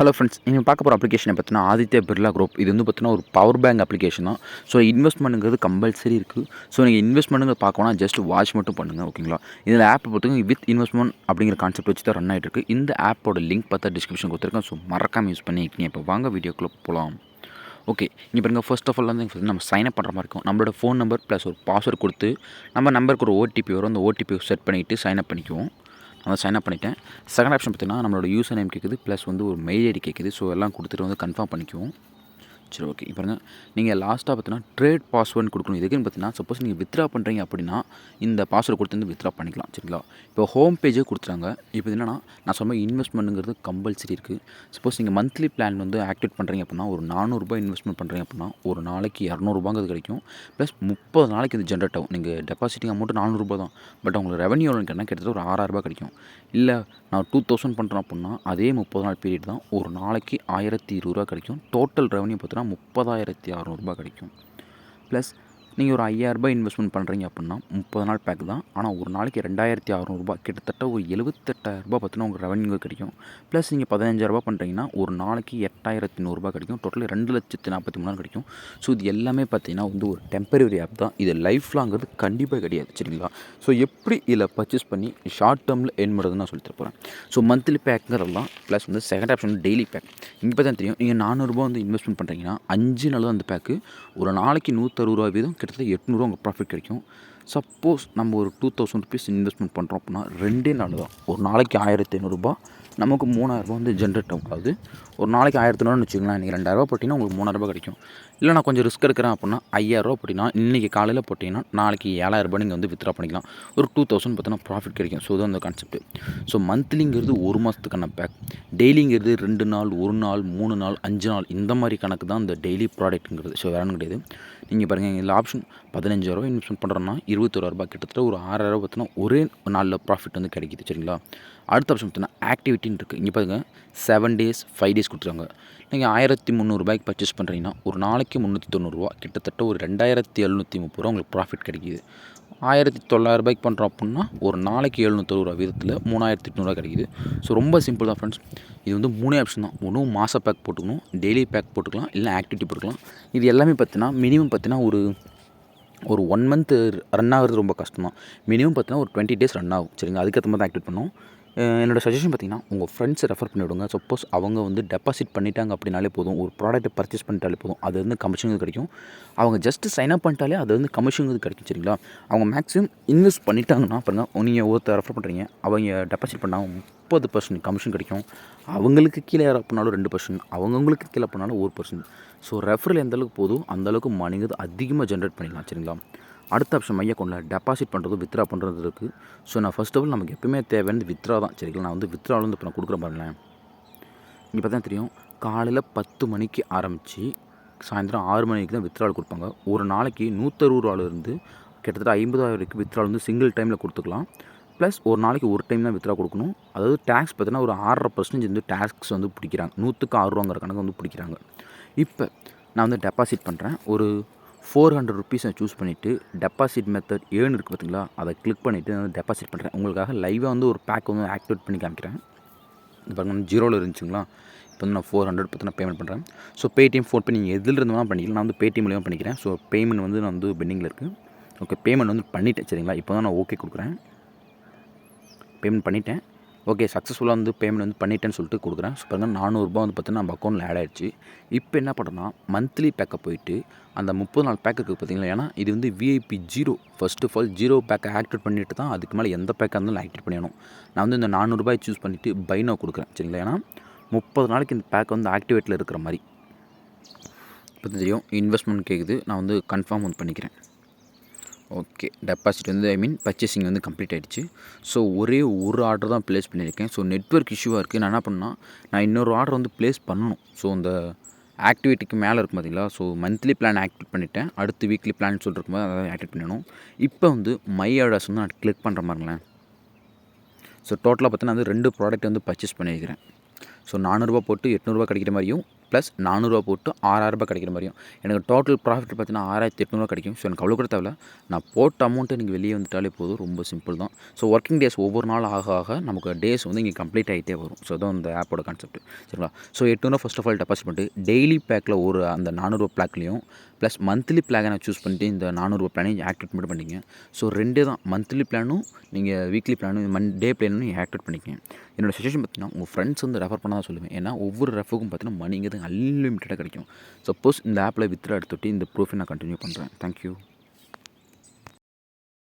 Hello friends நீங்கள் பார்க்க போகிற அப்ளிகேஷனை பார்த்தீங்கன்னா ஆதித்யா பிர்லா குரூப் இது வந்து பார்த்தீங்கன்னா ஒரு பவர் பேங்க் அப்ளிகேஷன் தான். ஸோ இன்வெஸ்ட்மெண்ட்டுங்கிறது கம்பல்சரி இருக்குது ஸோ நீங்கள் இன்வெஸ்ட்மெண்ட்டுங்க பார்க்கணும் ஜஸ்ட் வாட்ச் மட்டும் பண்ணுங்கள் ஓகேங்களா இதில் ஆப் பார்த்திங்கன்னா வித் இன்வெஸ்ட்மெண்ட் அப்படிங்கிற கான்செப்ட் வச்சு தான் ரன் ஆகிட்டு இருக்கு இந்த ஆப்போட லிங்க் பார்த்தா டிஸ்கிரிப்ஷன் கொடுத்துருக்கேன். ஸோ மறக்காமல் யூஸ் பண்ணிக்கிங்க இப்போ வாங்க வீடியோக்குள்ளே போகலாம் ஓகே இங்கே பாருங்கள் ஃபர்ஸ்ட் ஆஃப் ஆல் வந்து நம்ம சைன் அப் பண்ணுற மாதிரி இருக்கும். நம்மளோட ஃபோன் நம்பர் ப்ளஸ் ஒரு பாஸ்வேர்ட் கொடுத்து நம்ம நம்பருக்கு ஒரு ஓடிபி வரும். அந்த ஓடிபி செட் பண்ணிவிட்டு சைன் அப் பண்ணிக்குவோம். அதை சைன் அப் பண்ணிட்டேன். செகண்ட் ஆப்ஷன் பார்த்திங்கன்னா நம்மளோட யூசர் நேம் கேட்குது ப்ளஸ் வந்து ஒரு மெயில் ஐடி கேட்குது ஸோ எல்லாம் கொடுத்துட்டு வந்து கன்ஃபார்ம் பண்ணிக்குவோம். சரி ஓகே இப்போ பாருங்கள் நீங்கள் லாஸ்ட்டாக பார்த்தீங்கன்னா ட்ரேட் பாஸ்வேர்டு கொடுக்கணும். இதுக்குன்னு பார்த்தீங்கன்னா சப்போஸ் நீங்கள் வித்ரா பண்ணுறீங்க அப்படின்னா இந்த பாஸ்வேர்டு கொடுத்து வந்து வித்ரா பண்ணிக்கலாம். சரிங்களா? இப்போ ஹோம் பேஜே கொடுத்துறாங்க இப்போ என்னன்னா நான் சொன்ன இன்வெஸ்ட்மெண்ட்டுங்கிறது கம்பல்சரி இருக்குது சப்போஸ் நீங்கள் மந்த்லி பிளான் வந்து ஆக்டிவேட் பண்ணுறீங்க அப்படின்னா ஒரு நானூறுரூபா இன்வெஸ்ட்மெண்ட் பண்ணுறீங்க அப்படின்னா ஒரு நாளைக்கு இரநூறுபாங்கிறது கிடைக்கும். ப்ளஸ் முப்பது நாளைக்கு இது ஜென்ரேட் ஆகும். நீங்கள் டெபாசிட்டிங் அமௌண்ட் நானூறுரூபா தான். பட் உங்களுக்கு ரெவன்யூ கேட்டால் கிட்டத்தட்ட ஒரு ஆறாயிரரூபா கிடைக்கும். இல்லை நான் டூ தௌசண்ட் பண்ணுறேன் அப்படின்னா அதே முப்பது நாள் பீரியட் தான் ஒரு நாளைக்கு ஆயிரத்தி இருபது ரூபா கிடைக்கும். டோட்டல் ரெவன்யூ பார்த்தீங்கன்னா முப்பதாயிரத்தி அறநூறுபா கிடைக்கும். ப்ளஸ் நீங்கள் ஒரு ஐயாயிரரூபா இன்வெஸ்ட்மெண்ட் பண்ணுறீங்க அப்படின்னா முப்பது நாள் பேக் தான். ஆனால் ஒரு நாளைக்கு ரெண்டாயிரத்தி அறநூறுபா கிட்டத்தட்ட ஒரு எழுபத்தெட்டாயிரரூபா பார்த்தீங்கன்னா உங்கள் ரெவன்யூ கிடைக்கும். ப்ளஸ் நீங்கள் பதினஞ்சாயிரரூபா பண்ணுறீங்கன்னா ஒரு நாளைக்கு எட்டாயிரத்தி நூறுரூபா கிடைக்கும். டோட்டல் ரெண்டு லட்சத்து நாற்பத்தி மூணு கிடைக்கும். ஸோ இது எல்லாமே பார்த்தீங்கன்னா வந்து ஒரு டெம்பரரி ஆப் தான். இது லைஃப் லாங்கிறது கண்டிப்பாக கிடையாது சரிங்களா? ஸோ எப்படி இதில் பர்ச்சேஸ் பண்ணி ஷார்ட் டேர்மில் ஏர்ன் பண்ணுறதுன்னு நான் சொல்லித் போகிறேன் ஸோ மந்த்லி பேக்குங்கிறதெல்லாம் ப்ளஸ் வந்து செகண்ட் ஆப்ஷன் வந்து டெய்லி பேக் இப்போ தான் தெரியும் நீங்கள் நானூறுரூபா வந்து இன்வெஸ்ட்மெண்ட் பண்ணுறீங்கன்னா அஞ்சு நாள் தான் அந்த பேக்கு ஒரு நாளைக்கு நூற்றறுபது ரூபா வீதம் கிட்டத்தட்ட எட்நூறுவா உங்கள் ப்ராஃபிட் கிடைக்கும். சப்போஸ் நம்ம ஒரு டூ தௌசண்ட் ருபீஸ் இன்வெஸ்ட்மெண்ட் பண்ணுறோம் அப்படின்னா ரெண்டே நாள் தான். ஒரு நாளைக்கு ஆயிரத்தி ஐநூறுரூபா நமக்கு மூணாயிரரூபா வந்து ஜென்ரேட் ஆகும். அதாவது ஒரு நாளைக்கு ஆயிரத்தி ஐநூறுன்னு வச்சுக்கலாம் நீங்கள் ரெண்டாயிரரூபா போட்டிங்கன்னா உங்களுக்கு மூணாயிரரூபா கிடைக்கும். இல்லை நான் கொஞ்சம் ரிஸ்க் எடுக்கிறேன் அப்படின்னா ஐயாயிரரூபா போட்டிங்கன்னா இன்றைக்கி காலையில் போட்டிங்கன்னா நாளைக்கு ஏழாயிரரூபா நீங்கள் வந்து வித்ரா பண்ணிக்கலாம். ஒரு டூ தௌசண்ட் பார்த்தீங்கன்னா ப்ராஃபிட் கிடைக்கும். ஸோ தான் அந்த கான்செப்ட் ஸோ மந்த்லிங்கிறது ஒரு மாதத்துக்கான பேக் டெய்லிங்கிறது ரெண்டு நாள் ஒரு நாள் மூணு நாள் அஞ்சு நாள் இந்த மாதிரி கணக்கு தான் இந்த டெய்லி ப்ராடக்ட்டுங்கிறது ஸோ வேறு கிடையாது. நீங்கள் பாருங்கள் இதில் ஆப்ஷன் பதினஞ்சாயிரம் இன்வெஸ்ட்மெண்ட் பண்ணுறோன்னா இருபத்தோராயிரரூபா கிட்டத்தட்ட ஒரு ஆறாயிரம் பார்த்தீங்கன்னா ஒரே நாளில் ப்ராஃபிட் வந்து கிடைக்குது சரிங்களா? அடுத்த ஆப்ஷன் பார்த்தீங்கன்னா ஆக்டிவிட்டின்னு இருக்குது இங்கே பாருங்கள் செவன் டேஸ் ஃபைவ் டேஸ் கொடுத்துருக்காங்க. நீங்கள் ஆயிரத்தி முந்நூறுபாய்க்கு பர்ச்சேஸ் பண்ணுறீங்கன்னா ஒரு நாளைக்கு முந்நூற்றி தொண்ணூறுரூவா கிட்டத்தட்ட ஒரு ரெண்டாயிரத்தி எழுநூற்றி முப்பது ரூபா உங்களுக்கு ப்ராஃபிட் கிடைக்கிது. ஆயிரத்தி தொள்ளாயிரரூபாய்க்கு பண்ணுறோம் அப்படின்னா ஒரு நாளைக்கு எழுநூத்தொரு ரூபா விதத்தில் மூணாயிரத்தி எட்நூறுவா கிடைக்குது. ஸோ ரொம்ப சிம்பிள் தான் ஃப்ரெண்ட்ஸ் இது வந்து மூணே ஆப்ஷன் தான். ஒன்றும் மாத பேக் போட்டுக்கணும் டெய்லி பேக் போட்டுக்கலாம் இல்லை ஆக்டிவிட்டி போட்டுக்கலாம். இது எல்லாமே பார்த்தீங்கன்னா மினிமம் பார்த்தீங்கன்னா ஒரு ஒரு ஒன் மந்த்து ரன் ஆகிறது ரொம்ப கஷ்டம் தான் மினிமம் பார்த்தீங்கன்னா ஒரு டுவெண்ட்டி டேஸ் ரன் ஆகும். சரிங்க அதுக்கேற்ற மாதிரி தான் ஆக்டிவேட் பண்ணோம். என்னோடய சஜஷன் பார்த்தீங்கன்னா உங்கள் ஃப்ரெண்ட்ஸை ரெஃபர் பண்ணிவிடுங்க சப்போஸ் அவங்க வந்து டெபாசிட் பண்ணிட்டாங்க அப்படின்னாலே போதும். ஒரு ப்ராடக்ட்டை பர்ச்சேஸ் பண்ணிட்டாலே போதும். அது வந்து கமிஷன் கிடைக்கும். அவங்க ஜஸ்ட் சைன் அப் பண்ணிட்டாலே அது வந்து கமிஷன் கிடைக்கும் சரிங்களா? அவங்க மேக்ஸிமம் இன்வெஸ்ட் பண்ணிட்டாங்கன்னா பாருங்கள் நீங்கள் ஒருத்தர் ரெஃபர் பண்ணுறீங்க அவங்க டெபாசிட் பண்ணால் முப்பது பர்சன்ட் கமிஷன் கிடைக்கும். அவங்களுக்கு கீழே யாராக பண்ணாலும் ரெண்டு பர்சன்ட் அவங்கவுங்களுக்கு கீழே பண்ணாலும் ஒரு பர்சன்ட் ஸோ ரெஃபரில் எந்த அளவுக்கு போதும் அந்தளவுக்கு மணிங்கிறது அதிகமாக ஜென்ரேட் பண்ணிடலாம் சரிங்களா? அடுத்த ஆப்ஷன் மைய அக்கௌண்ட்டில் டெபாசிட் பண்ணுறது வித்ரா பண்ணுறது இருக்குது ஸோ நான் ஃபஸ்ட் ஆஃப் ஆல் நமக்கு எப்பவுமே தேவையானது வித்ரா தான். சரிங்களா நான் வந்து வித்ராவில் வந்து இப்போ நான் கொடுக்குறேன் பாருங்களேன் இப்போ தான் தெரியும் காலையில் பத்து மணிக்கு ஆரம்பித்து சாயந்தரம் ஆறு மணிக்கு தான் வித்ரால் கொடுப்பாங்க. ஒரு நாளைக்கு நூற்றறுபது ரூபாலேருந்து கிட்டத்தட்ட ஐம்பதாயிரம் வரைக்கும் வித்ரால் வந்து சிங்கிள் டைமில் கொடுத்துக்கலாம். ப்ளஸ் ஒரு நாளைக்கு ஒரு டைம் தான் வித்ரா கொடுக்கணும். அதாவது டேக்ஸ் பார்த்தீங்கன்னா ஒரு ஆறரை பர்சன்டேஜ் வந்து டேக்ஸ் வந்து பிடிக்கிறாங்க. நூற்றுக்கு ஆறு ரூபாங்கிற கணக்கு வந்து பிடிக்கிறாங்க. இப்போ நான் வந்து டெபாசிட் பண்ணுறேன் ஒரு ஃபோர் ஹண்ட்ரட் ருபீஸை சூஸ் பண்ணிவிட்டு டெபாசிட் மெத்தட் ஏன்னு இருக்குது பார்த்தீங்களா அதை கிளிக் பண்ணிவிட்டு நான் டெபாசிட் பண்ணுறேன் உங்களுக்காக லைவாக வந்து ஒரு பேக் வந்து ஆக்டிவேட் பண்ணி காமிக்கிறேன். இது பாருங்கள் ஜீரோவில் இருந்துச்சுங்களா? இப்போ வந்து நான் ஃபோர் ஹண்ட்ரட் பற்றி நான் பேமெண்ட் பண்ணுறேன் ஸோ பேடிஎம் ஃபோன் பண்ணி நீங்கள் எதில் இருந்தாலும் பண்ணிக்கலாம். நான் வந்து பேடிஎம் மூலியமாக பண்ணிக்கிறேன். ஸோ பேமெண்ட் வந்து நான் வந்து பெண்டிங்கில் இருக்குது ஓகே பேமெண்ட் வந்து பண்ணிட்டேன் சரிங்களா? இப்போ தான் நான் ஓகே கொடுக்குறேன். பேமெண்ட் பண்ணிட்டேன். ஓகே சக்ஸஸ்ஃபுல்லாக வந்து பேமெண்ட் வந்து பண்ணிட்டேன்னு சொல்லிட்டு கொடுக்குறேன். ஸோ பாருங்கள் நானூறுரூபா வந்து பார்த்தீங்கன்னா நம்ம அக்கௌண்ட்டில் ஆட் ஆயிடுச்சு. இப்போ என்ன பண்ணுறோன்னா மந்த்லி பேக்கை போயிட்டு அந்த முப்பது நாள் பேக் இருக்குது பார்த்தீங்களா ஏன்னா இது வந்து VIP zero first of all zero பேக்கை ஆக்டிவேட் பண்ணிட்டு தான் அதுக்கு மேலே எந்த பேக்காக இருந்தாலும் ஆக்டிவேட் பண்ணிடணும். நான் வந்து இந்த நானூறுபாய் சூஸ் பண்ணிவிட்டு பைனோ கொடுக்குறேன் சரிங்களா? ஏன்னா முப்பது நாளைக்கு இந்த பேக் வந்து ஆக்டிவேட்டில் இருக்கிற மாதிரி. இப்போ தெரியும் இன்வெஸ்ட்மெண்ட் கேட்குது நான் வந்து கன்ஃபார்ம் வந்து பண்ணிக்கிறேன். ஓகே டெபாசிட் வந்து ஐ மீன் பர்ச்சேசிங் வந்து கம்ப்ளீட் ஆகிடுச்சு ஸோ ஒரே ஒரு ஆர்டர் தான் ப்ளேஸ் பண்ணியிருக்கேன். ஸோ நெட்ஒர்க் இஷ்யூவாக இருக்குது நான் என்ன பண்ணால் நான் இன்னொரு ஆர்டர் வந்து ப்ளேஸ் பண்ணணும். ஸோ அந்த ஆக்டிவிட்டிக்கு மேலே இருக்கும் பார்த்தீங்களா ஸோ மந்த்லி பிளான் ஆக்டிவேட் பண்ணிவிட்டேன் அடுத்து வீக்லி பிளான் சொல்லிட்டு போது அதை ஆக்டிவேட் பண்ணணும். இப்போ வந்து மை ஆர்டர்ஸ் வந்து நான் கிளிக் பண்ணுற மாதிரிங்களேன் ஸோ டோட்டலாக பார்த்தீங்கன்னா வந்து ரெண்டு ப்ராடக்ட் வந்து பர்ச்சேஸ் பண்ணியிருக்கிறேன். ஸோ நானூறுரூவா போட்டு எட்நூறுபா கிடைக்கிற மாதிரியும் ப்ளஸ் நானூறுரூவா போட்டு ஆறாயிரரூபா கிடைக்கிற மாதிரியும். எனக்கு டோட்டல் ப்ராஃபிட் பார்த்தீங்கன்னா ஆறாயிரத்தி எட்நூறுவா கிடைக்கும். ஸோ எனக்கு அவ்வளோ கூட தேவை நான் போட்ட அமௌண்ட்டு எனக்கு வெளியே வந்துட்டாலே போதும். ரொம்ப சிம்பிள் தான். ஸோ ஒர்க்கிங் டேஸ் ஒவ்வொரு நாள் ஆக ஆக நமக்கு டேஸ் வந்து இங்கே கம்ப்ளீட் ஆகிட்டே வரும். ஸோ அதான் இந்த ஆப்போட கான்செப்ட் சரிங்களா? ஸோ எட்நூறுவா ஃபஸ்ட் ஆஃப் ஆல் டெபாசிட் பண்ணிட்டு டெய்லி பேக்கில் ஒரு அந்த நானூறுரூவா பேக்லேயும் ப்ளஸ் மந்த்லி பிளானை சூஸ் பண்ணிட்டு இந்த நானூறுரூவா பிளானையும் ஆக்டிவேட் மட்டும் பண்ணிங்க ஸோ ரெண்டே தான். மந்த்லி பிளானும் நீங்கள் வீக்லி பிளானும் மன் டே பிளானும் நீங்கள் ஆக்டிவேட் பண்ணிக்கங்க. என்னோடய சஜஷன் பார்த்தீங்கன்னா உங்கள் ஃப்ரெண்ட்ஸ் வந்து ரெஃபர் பண்ண தான் சொல்லுவேன். ஏன்னா ஒவ்வொரு ரெஃபருக்கும் பார்த்தீங்கன்னா மணிங்கிறது அன்லிமிட்டடாக கிடைக்கும். சப்போஸ் இந்த ஆப்பில் வித்ரா எடுத்துட்டு இந்த ப்ரூஃபை நான் கண்டினியூ பண்ணுறேன் தேங்க்யூ